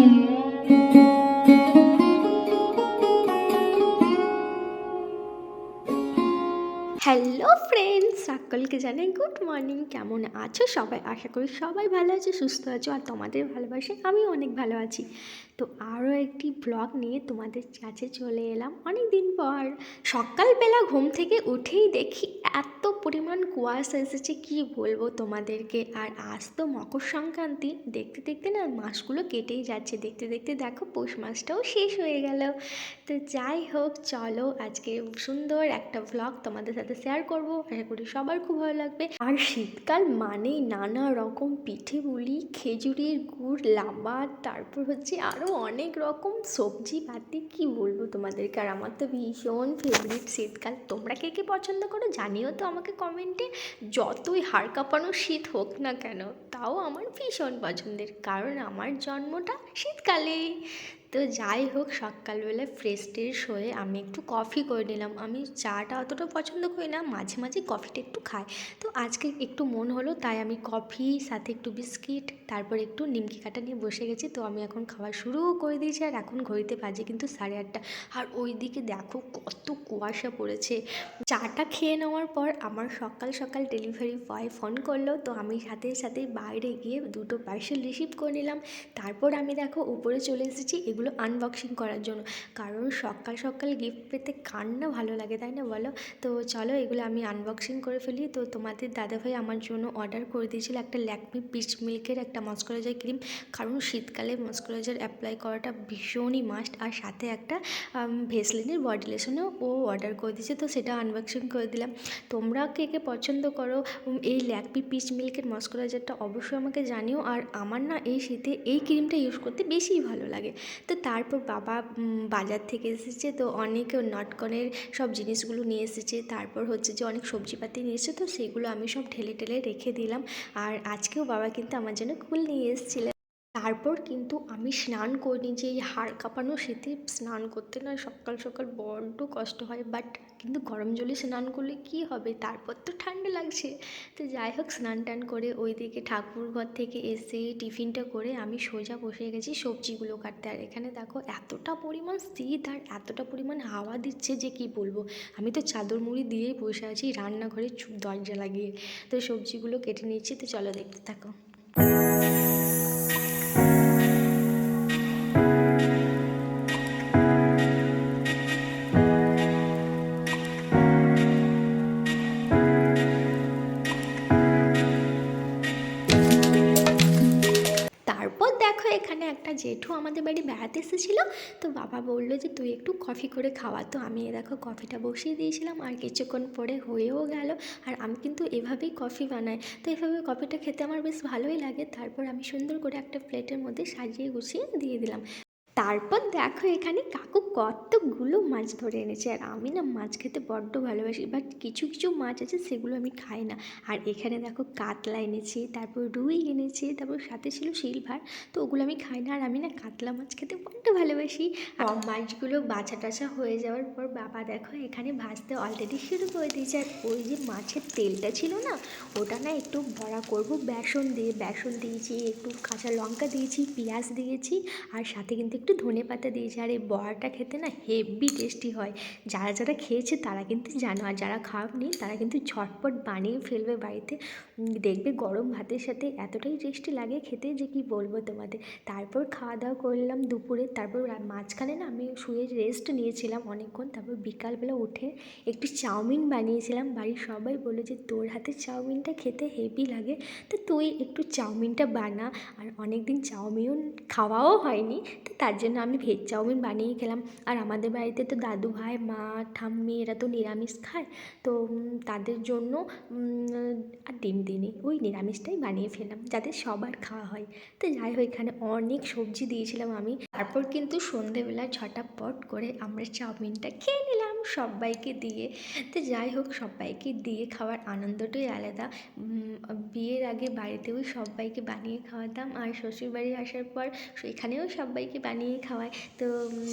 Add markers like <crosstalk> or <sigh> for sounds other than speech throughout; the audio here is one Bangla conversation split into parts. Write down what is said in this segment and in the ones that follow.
হ্যালো ফ্রেন্ডস সকলকে জানাই গুড মর্নিং কেমন আছো সবাই? আশা করি সবাই ভালো আছে, সুস্থ আছো, আর তোমাদের ভালোবাসে আমি অনেক ভালো আছি। তো আরও একটি ব্লগ নিয়ে তোমাদের কাছে চলে এলাম। অনেক দিন পর সকালবেলা ঘুম থেকে উঠেই দেখি এত পরিমাণ কুয়াশা এসেছে কি বলব তোমাদেরকে? আর আজ তো মকর সংক্রান্তি। দেখতে দেখতে না মাসগুলো কেটেই যাচ্ছে। দেখতে দেখতে দেখো পৌষ মাসটাও শেষ হয়ে গেল। তো যাই হোক, চলো আজকে সুন্দর একটা ভ্লগ তোমাদের সাথে শেয়ার করব। আশা করি সবার খুব ভালো লাগবে। আর শীতকাল মানেই নানা রকম পিঠে পুলি, খেজুরির গুড়, লাম্বা, তারপর হচ্ছে আরও অনেক রকম সবজি পাতি। কি বলব তোমাদেরকে? আর আমার তো ভীষণ ফেভারিট শীতকাল। তোমরা কে কে পছন্দ করো জানিও তো আমাকে কমেন্টে যতই হাড় কাঁপানো শীত হোক না কেন, তাও আমার ভীষণ পছন্দের। কারণ আমার জন্মটা শীতকালেই। তো যাই হোক সকালবেলা ফ্রেশ ট্রেশ হয়ে আমি একটু কফি করে নিলাম। আমি চাটা অতটা পছন্দ করি না, মাঝে মাঝে কফিটা একটু খাই। তো আজকে একটু মন হলো, তাই আমি কফি সাথে একটু বিস্কিট তারপর একটু নিমকি কাটা নিয়ে বসে গেছি। তো আমি এখন খাওয়া শুরুও করে দিয়েছি আর এখন ঘড়িতে বাজে কিন্তু সাড়ে আটটা। আর ওই দিকে দেখো কত কুয়াশা পড়েছে। চাটা খেয়ে নেওয়ার পর আমার সকাল সকাল ডেলিভারি বয় ফোন করল। তো আমি সাথে সাথে বাইরে গিয়ে দুটো পার্সেল রিসিভ করে নিলাম। তারপর আমি দেখো উপরে চলে এসেছি এগুলো আনবক্সিং করার জন্য। কারণ সকাল সকাল গিফট পেতে কার না ভালো লাগে, তাই না বলো? তো চলো এগুলো আমি আনবক্সিং করে ফেলি। তো তোমাদের দাদাভাই আমার জন্য অর্ডার করে দিয়েছিল একটা ল্যাকমি পিচ মিল্কের একটা মস্কুরাইজার ক্রিম কারণ শীতকালে মস্কুরাইজার অ্যাপ্লাই করাটা ভীষণই মাস্ট আর সাথে একটা ভেসলিনের বডি লোশনও ও অর্ডার করে দিয়েছে। তো সেটা আনবক্সিং করে দিলাম। তোমরা কে কে পছন্দ করো এই ল্যাকমি পিচ মিল্কের মস্কুরাইজারটা অবশ্যই আমাকে জানিও। আর আমার না এই শীতে এই ক্রিমটা ইউজ করতে বেশিই ভালো লাগে। তো তারপর বাবা বাজার থেকে এসেছে। তো অনেক নটকনের সব জিনিসগুলো নিয়ে এসেছে। তারপর হচ্ছে যে অনেক সবজিপাতি নিয়ে এসেছে। তো সেগুলো আমি সব ঠেলে ঠেলে রেখে দিলাম। আর আজকেও বাবা কিন্তু আমার জন্য কুল নিয়ে এসেছিলেন তারপর কিন্তু আমি স্নান করিনি যে এই হাড় কাঁপানো শীতে স্নান করতে না সকাল সকাল বড্ড কষ্ট হয় বাট কিন্তু গরম জলে স্নান করলে কি হবে? তারপর তো ঠান্ডা লাগছে। তো যাই হোক, স্নান টান করে ওইদিকে ঠাকুর ঘর থেকে এসে টিফিনটা করে আমি সোজা বসে গেছি সবজিগুলো কাটতে। আর এখানে দেখো, এতটা পরিমাণ শীত আর এতটা পরিমাণ হাওয়া দিচ্ছে যে কি বলব? আমি তো চাদর মুড়ি দিয়েই বসে আছি রান্নাঘরে চুপ দরজা লাগিয়ে। তো সবজিগুলো কেটে নিচ্ছি, তো চলো দেখতে থাকো। একটা জেঠু আমাদের বাড়ি বেড়াতে এসেছিল, তো বাবা বলল যে, তুই একটু কফি করে খাওয়া। তো আমি দেখো কফিটা বসিয়ে দিয়েছিলাম আর কিছুক্ষণ পরে হয়েও গেল। আর আমি কিন্তু এভাবেই কফি বানাই। তো এভাবে কফিটা খেতে আমার বেশ ভালোই লাগে। তারপর আমি সুন্দর করে একটা প্লেটের মধ্যে সাজিয়ে গুছিয়ে দিয়ে দিলাম। তারপর দেখো এখানে কাকু কতগুলো মাছ ধরে এনেছে। আর আমি না মাছ খেতে বড্ড ভালোবাসি বাট কিছু কিছু মাছ আছে সেগুলো আমি খাই না। আর এখানে দেখো কাতলা এনেছি তারপর রুই এনেছে তারপর সাথে ছিল সিলভার তো ওগুলো আমি খাই না। আর আমি না কাতলা মাছ খেতে বড্ড ভালোবাসি। আর মাছগুলো বাছা টাছা হয়ে যাওয়ার পর বাবা দেখো এখানে ভাজতে অলরেডি শুরু করে দিয়েছে। আর ওই যে মাছের তেলটা ছিল না ওটা না একটু বড়া করব। বেসন দিয়ে বেসন দিয়েছি একটু কাঁচা লঙ্কা দিয়েছি পেঁয়াজ দিয়েছি আর সাথে কিন্তু একটু ধনে পাতা দিয়েছি আর এই বড়াটা খেতে না হেভি টেস্টি হয়। যারা যারা খেয়েছে তারা কিন্তু জানো। আর যারা খাওয়ানি তারা কিন্তু ঝটপট বানিয়ে ফেলবে বাড়িতে। দেখবে গরম ভাতের সাথে এতটাই টেস্টি লাগে খেতে যে, কি বলব তোমাদের? তারপর খাওয়া দাওয়া করলাম দুপুরে। তারপর মাঝখানে না আমি শুয়ে রেস্ট নিয়েছিলাম অনেকক্ষণ। তারপর বিকালবেলা উঠে একটু চাউমিন বানিয়েছিলাম। বাড়ির সবাই বলল যে, তোর হাতে চাউমিনটা খেতে হেভি লাগে। তো তুই একটু চাউমিনটা বানা। আর অনেক দিন চাউমিন খাওয়াও হয়নি। তো তার জন্য আমি ভেজ চাউমিন বানিয়ে খেলাম। আর আমাদের বাড়িতে তো দাদু ভাই, মা, ঠাম্মি এরা তো নিরামিষ খায়। তো তাদের জন্য আর ডিম দিনে ওই নিরামিষটাই বানিয়ে ফেললাম যাতে সবার খাওয়া হয়। তো যাই হোক, এখানে অনেক সবজি দিয়েছিলাম আমি। তারপর কিন্তু সন্ধেবেলা ছটা পট করে আমরা চাউমিনটা খেয়ে নিলাম। সবাইকে দিয়ে। তো যাই হোক সবাইকে দিয়ে খাওয়ার আনন্দটাই আলাদা। বিয়ের আগে বাড়িতেও সবাইকে বানিয়ে খাওয়াতাম আর শ্বশুরবাড়ি আসার পর এখানেও সবাইকে বানিয়ে খাওয়াই। তো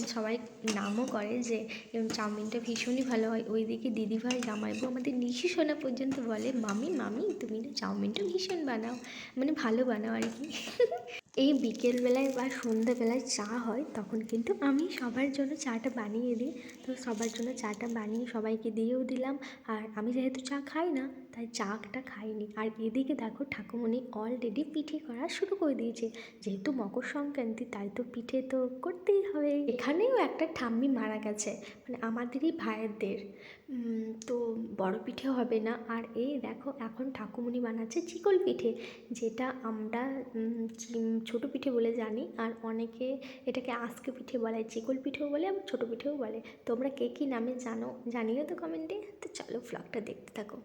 সবাই নামও করে যে চাউমিনটা ভীষণই ভালো হয়। ওইদিকে দিদিভাই জামাইবু আমাদের নিশি সোনা পর্যন্ত বলে, মামি মামি, তুমি না চাউমিনটা ভীষণ বানাও। মানে ভালো বানাও আর কি। <laughs> এই বিকেলবেলায় বা সন্ধ্যেবেলায় চা হয়, তখন কিন্তু আমি সবার জন্য চাটা বানিয়ে দিই। তো সবার জন্য চাটা বানিয়ে সবাইকে দিয়েও দিলাম। আর আমি যেহেতু চা খাই না, তাই চাটা খাইনি। আর এদিকে দেখো ঠাকুমণি অলরেডি পিঠে করা শুরু করে দিয়েছে। যেহেতু মকর সংক্রান্তি, তাই তো পিঠে তো করতেই হবে। এখানেও একটা ঠাম্মি মারা গেছে মানে আমাদেরই ভাইয়েরদের তো বড় পিঠে হবে না। আর এই দেখো, এখন ঠাকুমণি বানাচ্ছে চিকল পিঠে, যেটা আমরা ছোট পিঠে বলে জানি আর অনেকে এটাকে আজকে পিঠে বলে চিকল পিঠেও বলে আবার ছোটো পিঠেও বলে। তোমরা কে কী নামে জানো জানিও তো কমেন্টে তো চলো ফ্লগটা দেখতে থাকো।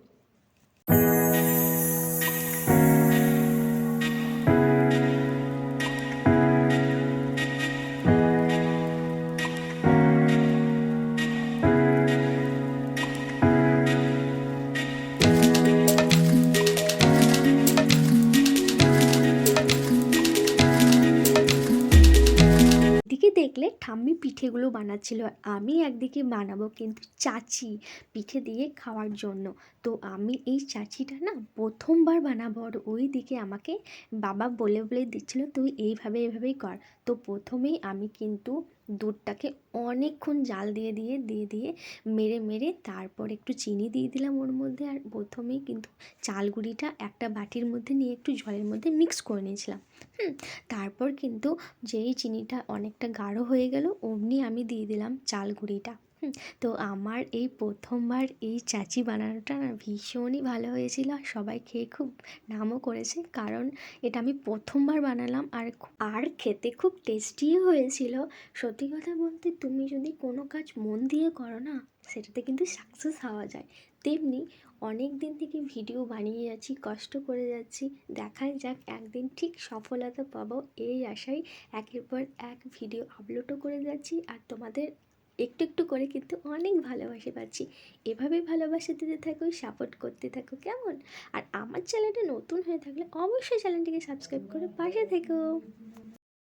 দেখলে ঠাম্মি পিঠেগুলো বানাচ্ছিল। আমি একদিকে বানাবো কিন্তু চাচি পিঠে দিয়ে খাওয়ার জন্য। তো আমি এই চাচিটা না প্রথমবার বানাবো আর ওই দিকে আমাকে বাবা বলে বলে দিচ্ছিল, তুই এইভাবে, এইভাবেই কর। তো প্রথমেই আমি কিন্তু দুধটাকে অনেকক্ষণ জাল দিয়ে দিয়ে দিয়ে দিয়ে মেরে মেরে তারপর একটু চিনি দিয়ে দিলাম ওর মধ্যে। আর প্রথমেই কিন্তু চালগুড়িটা একটা বাটির মধ্যে নিয়ে একটু জলের মধ্যে মিক্স করে নিয়েছিলাম। হুম, তারপর কিন্তু যেই চিনিটা অনেকটা গাঢ় হয়ে গেল, অমনি আমি দিয়ে দিলাম চাল গুঁড়িটা তো আমার এই প্রথমবার এই চাচি বানানোটা না ভীষণই ভালো হয়েছিল আর সবাই খেয়ে খুব নামও করেছে। কারণ এটা আমি প্রথমবার বানালাম আর আর খেতে খুব টেস্টিও হয়েছিল। সত্যি কথা বলতে তুমি যদি কোনো কাজ মন দিয়ে করো না, সেটাতে কিন্তু সাকসেস হওয়া যায়। তেমনি অনেক দিন থেকে ভিডিও বানিয়ে যাচ্ছি, কষ্ট করে যাচ্ছি, দেখাই যাক একদিন ঠিক সফলতা পাবো এই আশায় একের পর এক ভিডিও আপলোডও করে যাচ্ছি। আর তোমাদের একটু একটু করে কিন্তু অনেক ভালোবাসে পাচ্ছি। এভাবে ভালোবাসা দিতে থাকো সাপোর্ট করতে থাকো, কেমন? আর আমার চ্যানেলটা নতুন হয়ে থাকলে অবশ্যই চ্যানেলটিকে সাবস্ক্রাইব করে পাশে থেকো।